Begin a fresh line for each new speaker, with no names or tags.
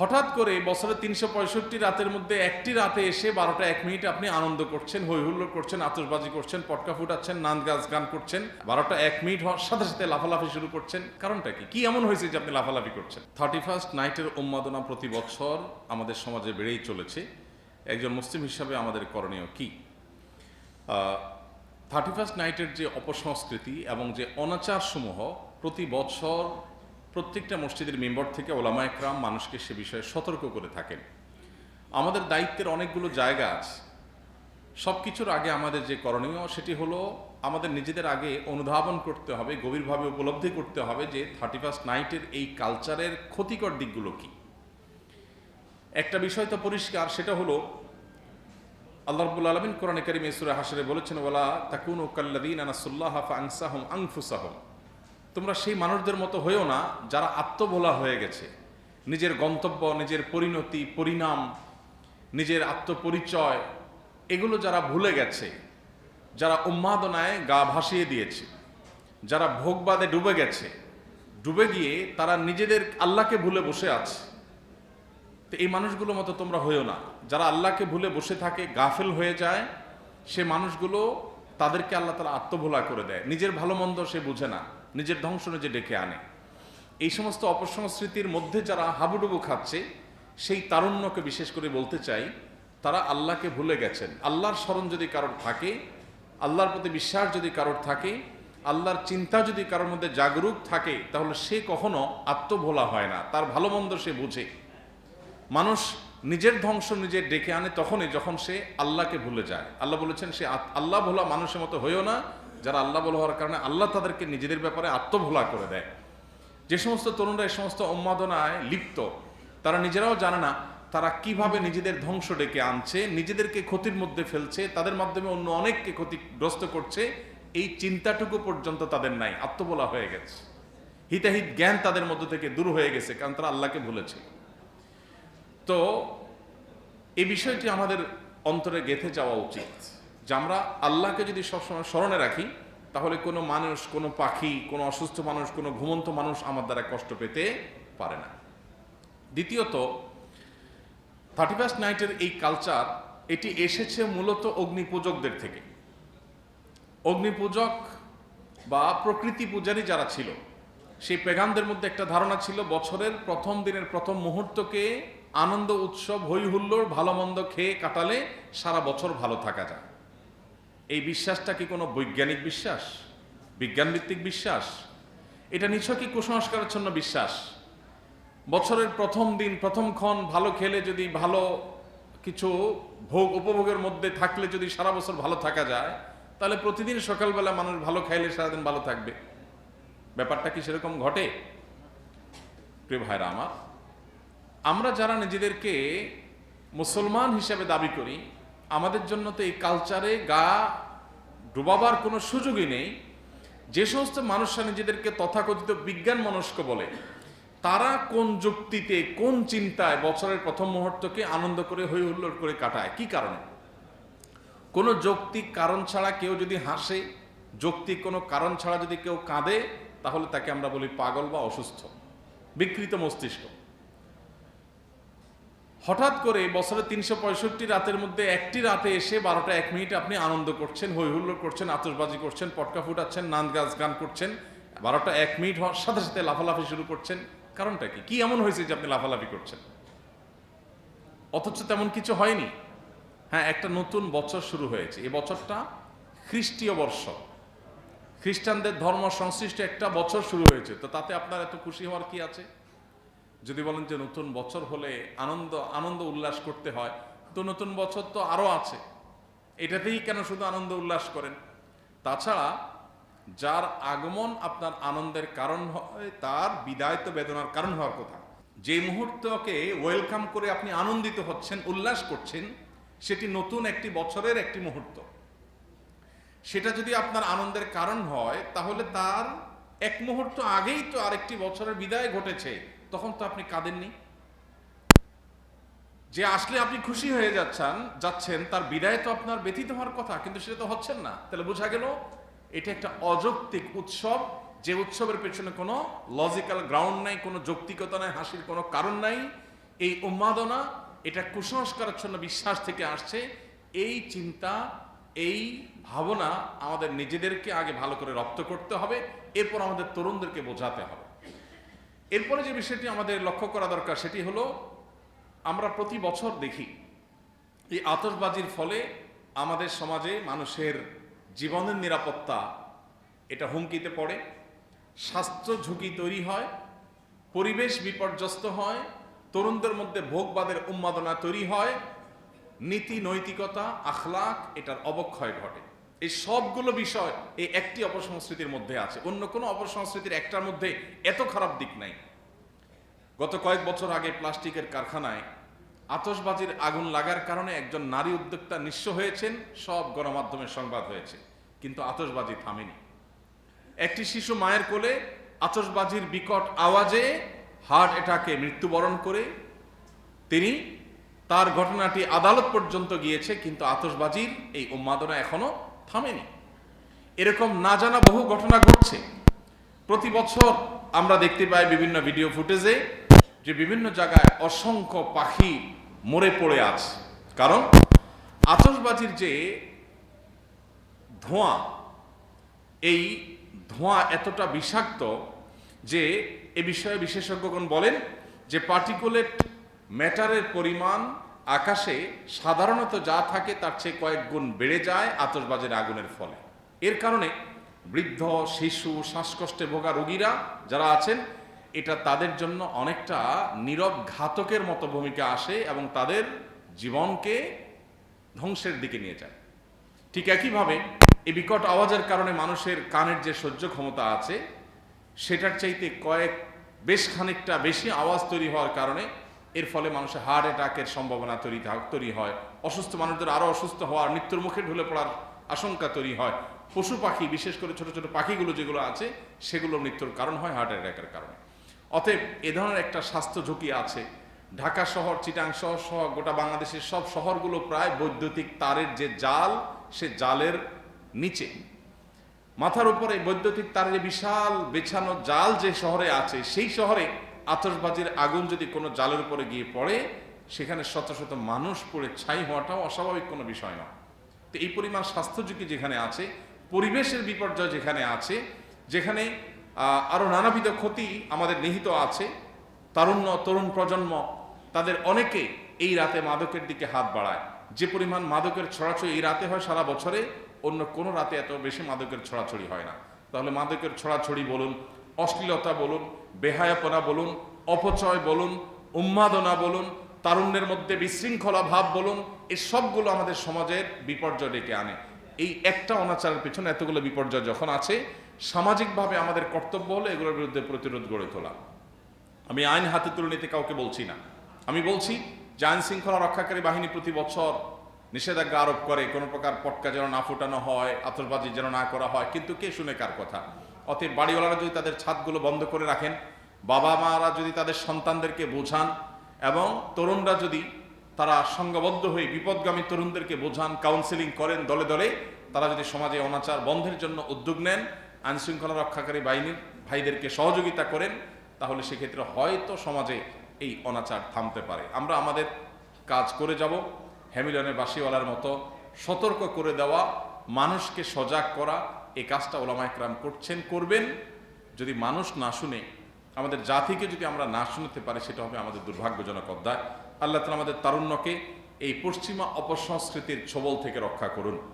হঠাৎ করে বছরে তিনশো পঁয়ষট্টি রাতের মধ্যে একটি রাতে এসে বারোটা এক মিনিট আপনি আনন্দ করছেন হই হুল্লোড় করছেন আতসবাজি করছেন, পটকা ফুটাচ্ছেন নান গাছ গান করছেন। বারোটা এক মিনিট হওয়ার সাথে সাথে লাফালাফি শুরু করছেন। কারণটা কি? কি এমন হয়েছে যে আপনি লাফালাফি করছেন? থার্টি ফার্স্ট নাইটের উন্মাদনা প্রতি বছর আমাদের সমাজে বেড়েই চলেছে। একজন মুসলিম হিসাবে আমাদের করণীয় কি? থার্টি ফার্স্ট নাইটের যে অপসংস্কৃতি এবং যে অনাচার সমূহ প্রতি বছর প্রত্যেকটা মসজিদের মেম্বার থেকে ওলামা একরাম মানুষকে সে বিষয়ে সতর্ক করে থাকেন। আমাদের দায়িত্বের অনেকগুলো জায়গা আছে। সব কিছুর আগে আমাদের যে করণীয় সেটি হলো আমাদের নিজেদের আগে অনুধাবন করতে হবে, গভীরভাবে উপলব্ধি করতে হবে যে থার্টি ফার্স্ট নাইটের এই কালচারের ক্ষতিকর দিকগুলো কি। একটা বিষয় তো পরিষ্কার, সেটা হলো আল্লাহ রব্বুল আলমিন কোরআন করিম ইসুরা হাসরে বলেছেন ওলা তাকুন ও কাল্লাদিন আনাসুল্লাহ আংসাহম আংফুসাহম তোমরা সেই মানুষদের মতো হয়েও না যারা আত্মভোলা হয়ে গেছে। নিজের গন্তব্য, নিজের পরিণতি, পরিণাম, নিজের আত্মপরিচয়, এগুলো যারা ভুলে গেছে, যারা উন্মাদনায় গা ভাসিয়ে দিয়েছে, যারা ভোগবাদে ডুবে গেছে, ডুবে গিয়ে তারা নিজেদের আল্লাহকে ভুলে বসে আছে। তো এই মানুষগুলো মতো তোমরা হয়েও না। যারা আল্লাহকে ভুলে বসে থাকে, গাফেল হয়ে যায়, সে মানুষগুলো তাদেরকে আল্লাহ তালা আত্মভোলা করে দেয়। নিজের ভালো মন্দ সে বুঝে না। নিজের ধ্বংস নিজে ডেকে আনে। এই সমস্ত অপসংস্কৃতির মধ্যে যারা হাবুডুবু খাচ্ছে, সেই তারুণ্যকে বিশেষ করে বলতে চাই, তারা আল্লাহকে ভুলে গেছেন। আল্লাহর স্মরণ যদি কারোর থাকে, আল্লাহর প্রতি বিশ্বাস যদি কারোর থাকে, আল্লাহর চিন্তা যদি কারোর মধ্যে জাগরুক থাকে, তাহলে সে কখনো আত্মভোলা হয় না। তার ভালো মন্দ সে বুঝে। মানুষ নিজের ধ্বংস নিজে ডেকে আনে তখনই যখন সে আল্লাহকে ভুলে যায়। আল্লাহ বলেছেন, সে আল্লাহ ভোলা মানুষের মতো হয়েও না যারা আল্লাহ ভোলা হওয়ার কারণে আল্লাহ তাদেরকে নিজেদের ব্যাপারে আত্মভোলা করে দেয়। যে সমস্ত তরুণরা এই সমস্ত উন্মাদনায় লিপ্ত, তারা নিজেরাও জানে না তারা কীভাবে নিজেদের ধ্বংস ডেকে আনছে, নিজেদেরকে ক্ষতির মধ্যে ফেলছে, তাদের মাধ্যমে অন্য অনেককে ক্ষতিগ্রস্ত করছে, এই চিন্তাটুকু পর্যন্ত তাদের নাই আত্মবোলা হয়ে গেছে। হিতাহিত জ্ঞান তাদের মধ্য থেকে দূর হয়ে গেছে, কারণ তারা আল্লাহকে ভুলেছে। তো এই বিষয়টি আমাদের অন্তরে গেঁথে যাওয়া উচিত। যে আমরা আল্লাহকে যদি সবসময় স্মরণে রাখি, তাহলে কোনো মানুষ, কোনো পাখি, কোনো অসুস্থ মানুষ, কোনো ঘুমন্ত মানুষ আমার দ্বারা কষ্ট পেতে পারে না। দ্বিতীয়ত থার্টি ফার্স্ট নাইটের এই কালচার এটি এসেছে মূলত অগ্নিপূজকদের থেকে। অগ্নিপূজক বা প্রকৃতি পূজারী যারা ছিল, সেই পেগানদের মধ্যে একটা ধারণা ছিল, বছরের প্রথম দিনের প্রথম মুহূর্তকে আনন্দ, উৎসব হই হুল্লোড় ভালো মন্দ খেয়ে কাটালে সারা বছর ভালো থাকা যায়। এই বিশ্বাসটা কি কোনো বৈজ্ঞানিক বিশ্বাস? বিজ্ঞানভিত্তিক বিশ্বাস? এটা নিছকই কুসংস্কারাচ্ছন্ন বিশ্বাস। বছরের প্রথম দিন, প্রথম ক্ষণ ভালো খেলে যদি ভালো কিছু ভোগ উপভোগের মধ্যে থাকলে যদি সারা বছর ভালো থাকা যায়, তাহলে প্রতিদিন সকালবেলা মানুষ ভালো খাইলে সারাদিন ভালো থাকবে। ব্যাপারটা কি সেরকম ঘটে? প্রিয় ভাইরা আমার, আমরা যারা নিজেদেরকে মুসলমান হিসেবে দাবি করি আমাদের জন্য তো এই কালচারে গা ডুবাবার কোনো সুযোগই নেই। যে সমস্ত মানুষরা নিজেদেরকে তথাকথিত বিজ্ঞান মনস্ক বলে, তারা কোন যুক্তিতে, কোন চিন্তায় বছরের প্রথম মুহূর্তকে আনন্দ করে হই হুল্লোড় করে কাটায়? কি কারণে? কোনো যৌক্তিক কারণ ছাড়া কেউ যদি হাসে, যৌক্তিক কোনো কারণ ছাড়া যদি কেউ কাঁদে, তাহলে তাকে আমরা বলি পাগল বা অসুস্থ। বিকৃত মস্তিষ্ক। হঠাৎ করে বছরে তিনশো পঁয়ষট্টি রাতের মধ্যে একটি রাতে এসে বারোটা এক মিনিট আপনি আনন্দ করছেন হই হুল্লোড় করছেন আতসবাজি করছেন, পটকা ফুটাচ্ছেন, নান গাছ গান করছেন। বারোটা এক মিনিট হওয়ার সাথে সাথে লাফালাফি শুরু করছেন। কারণটা কি? কি এমন হয়েছে যে আপনি লাফালাফি করছেন? অথচ তেমন কিছু হয়নি। হ্যাঁ একটা নতুন বছর শুরু হয়েছে। এ বছরটা খ্রিস্টীয় বর্ষ। খ্রিস্টানদের ধর্ম সংশ্লিষ্ট একটা বছর শুরু হয়েছে। তো তাতে আপনার এত খুশি হওয়ার কি আছে? যদি বলেন যে নতুন বছর হলে আনন্দ আনন্দ উল্লাস করতে হয়, তো নতুন বছর তো আরও আছে। এটাতেই কেন শুধু আনন্দ উল্লাস করেন? তাছাড়া যার আগমন আপনার আনন্দের কারণ হয় তার বিদায় তো বেদনার কারণ হওয়ার কথা। যে মুহূর্তকে ওয়েলকাম করে আপনি আনন্দিত হচ্ছেন, উল্লাস করছেন, সেটি নতুন একটি বছরের একটি মুহূর্ত। সেটা যদি আপনার আনন্দের কারণ হয়, তাহলে তার এক মুহূর্ত আগেই তো আরেকটি বছরের বিদায় ঘটেছে। তখন তো আপনি কাঁদেননি। যে আসলে আপনি খুশি হয়ে যাচ্ছেন যাচ্ছেন, তার বিদায় তো আপনার ব্যতীত হওয়ার কথা, কিন্তু সেটা তো হচ্ছেন না। তাহলে বোঝা গেল, এটা একটা অযৌক্তিক উৎসব, যে উৎসবের পেছনে কোনো লজিক্যাল গ্রাউন্ড নাই, কোনো যৌক্তিকতা নাই, হাসির কোনো কারণ নাই। এই উন্মাদনা, এটা কুসংস্কারাচ্ছন্ন বিশ্বাস থেকে আসছে। এই চিন্তা, এই ভাবনা আমাদের নিজেদেরকে আগে ভালো করে রপ্ত করতে হবে, এরপর আমাদের তরুণদেরকে বোঝাতে হবে। এরপরে যে বিষয়টি আমাদের লক্ষ্য করা দরকার, সেটি হলো আমরা প্রতি বছর দেখি, এই আতশবাজির ফলে আমাদের সমাজে মানুষের জীবনের নিরাপত্তা এটা হুমকিতে পড়ে, স্বাস্থ্য ঝুঁকি তৈরি হয়, পরিবেশ বিপর্যস্ত হয়, তরুণদের মধ্যে ভোগবাদের উন্মাদনা তৈরি হয় নীতি নৈতিকতা আখলাক এটার অবক্ষয় ঘটে। এই সবগুলো বিষয় এই একটি অপসংস্কৃতির মধ্যে আছে। অন্য কোনো অপসংস্কৃতির একটার মধ্যে এত খারাপ দিক নাই। গত কয়েক বছর আগে প্লাস্টিকের কারখানায় আতসবাজির আগুন লাগার কারণে একজন নারী উদ্যোক্তা নিঃস্ব হয়েছেন, সব গণমাধ্যমের সংবাদ হয়েছে, কিন্তু আতসবাজি থামেনি। একটি শিশু মায়ের কোলে আতসবাজির বিকট আওয়াজে হার্ট অ্যাটাকে মৃত্যুবরণ করে। তিনি তার ঘটনাটি আদালত পর্যন্ত গিয়েছে, কিন্তু আতসবাজির এই উন্মাদনা এখনও থামেনি। এরকম না জানা বহু ঘটনা ঘটছে। প্রতি বছর আমরা দেখতে পাই বিভিন্ন ভিডিও ফুটেজে যে বিভিন্ন জায়গায় অসংখ্য পাখি মরে পড়ে আছে। কারণ আতশবাজির যে ধোঁয়া, এই ধোঁয়া এতটা বিষাক্ত যে এ বিষয়ে বিশেষজ্ঞগণ বলেন যে পার্টিকুলেট ম্যাটারের পরিমাণ আকাশে সাধারণত যা থাকে তার চেয়ে কয়েক গুণ বেড়ে যায় আতশবাজির আগুনের ফলে। এর কারণে বৃদ্ধ, শিশু, শ্বাসকষ্টে ভোগা রোগীরা যারা আছেন, এটা তাদের জন্য অনেকটা নীরব ঘাতকের মতো ভূমিকা আসে এবং তাদের জীবনকে ধ্বংসের দিকে নিয়ে যায়। ঠিক একইভাবে এই বিকট আওয়াজের কারণে মানুষের কানের যে সহ্য ক্ষমতা আছে, সেটার চাইতে কয়েক, বেশ খানিকটা বেশি আওয়াজ তৈরি হওয়ার কারণে এর ফলে মানুষের হার্ট অ্যাটাকের সম্ভাবনা তৈরি তৈরি হয়। অসুস্থ মানুষদের আরও অসুস্থ হওয়ার, মৃত্যুর মুখে ঢুলে পড়ার আশঙ্কা তৈরি হয়। পশু পাখি, বিশেষ করে ছোট ছোট পাখিগুলো যেগুলো আছে, সেগুলো মৃত্যুর কারণ হয় হার্ট অ্যাটাকের কারণে। অতএব এ ধরনের একটা স্বাস্থ্য ঝুঁকি আছে। ঢাকা শহর, চিটাং শহর সহ গোটা বাংলাদেশের সব শহরগুলো প্রায় বৈদ্যুতিক তারের যে জাল, সে জালের নিচে। মাথার উপরে বৈদ্যুতিক তারের বিশাল বেছানো জাল যে শহরে আছে, সেই শহরে আতশবাজির আগুন যদি কোনো জালের উপরে গিয়ে পড়ে সেখানে শত শত মানুষ পড়ে ছাই হওয়াটাও অস্বাভাবিক কোনো বিষয় নয়। তো এই পরিমাণ স্বাস্থ্য ঝুঁকি যেখানে আছে পরিবেশের বিপর্যয় যেখানে আছে যেখানে আহ, আরও নানাবিধ ক্ষতি আমাদের নিহিত আছে তারুণ্য তরুণ প্রজন্ম তাদের অনেকে এই রাতে মাদকের দিকে হাত বাড়ায়। যে পরিমাণ মাদকের ছড়াছড়ি এই রাতে হয় সারা বছরে অন্য কোনো রাতে এত বেশি মাদকের ছড়াছড়ি হয় না। তাহলে মাদকের ছড়াছড়ি বলুন অশ্লীলতা বলুন, বেহায়াপনা বলুন, অপচয় বলুন, উন্মাদনা বলুন, তারুণ্যের মধ্যে বিশৃঙ্খলা ভাব বলুন এই সবগুলো আমাদের সমাজের বিপর্যয় ডেকে আনে। এই একটা অনাচারের পেছনে এতগুলো বিপর্যয় যখন আছে, সামাজিকভাবে আমাদের কর্তব্য হলো এগুলোর বিরুদ্ধে প্রতিরোধ গড়ে তোলা। আমি আইন হাতে তুলে নিতে কাউকে বলছি না। আমি বলছি যে আইন শৃঙ্খলা রক্ষাকারী বাহিনী প্রতি বছর নিষেধাজ্ঞা আরোপ করে, কোনো প্রকার পটকা যেন না ফুটানো হয় আতশবাজি যেন না করা হয়, কিন্তু কে শুনে কার কথা? অতএব বাড়িওয়ালারা যদি তাদের ছাদগুলো বন্ধ করে রাখেন বাবা মারা যদি তাদের সন্তানদেরকে বোঝান এবং তরুণরা যদি তারা সংঘবদ্ধ হয়ে বিপদগামী তরুণদেরকে বোঝান কাউন্সেলিং করেন দলে দলে, তারা যদি সমাজে অনাচার বন্ধের জন্য উদ্যোগ নেন আইন শৃঙ্খলা রক্ষাকারী বাহিনীর ভাইদেরকে সহযোগিতা করেন, তাহলে সেক্ষেত্রে হয়তো সমাজে এই অনাচার থামতে পারে। আমরা আমাদের কাজ করে যাব, হ্যামিলনের বাসিওয়ালার মতো সতর্ক করে দেওয়া, মানুষকে সজাগ করা এই কাজটা ওলামা একরাম করছেন, করবেন। যদি মানুষ না শুনে, আমাদের জাতিকে যদি আমরা না শুনতে পারি, সেটা হবে আমাদের দুর্ভাগ্যজনক অধ্যায়। আল্লাহ তালা আমাদের তারুণ্যকে এই পশ্চিমা অপসংস্কৃতির ছবল থেকে রক্ষা করুন।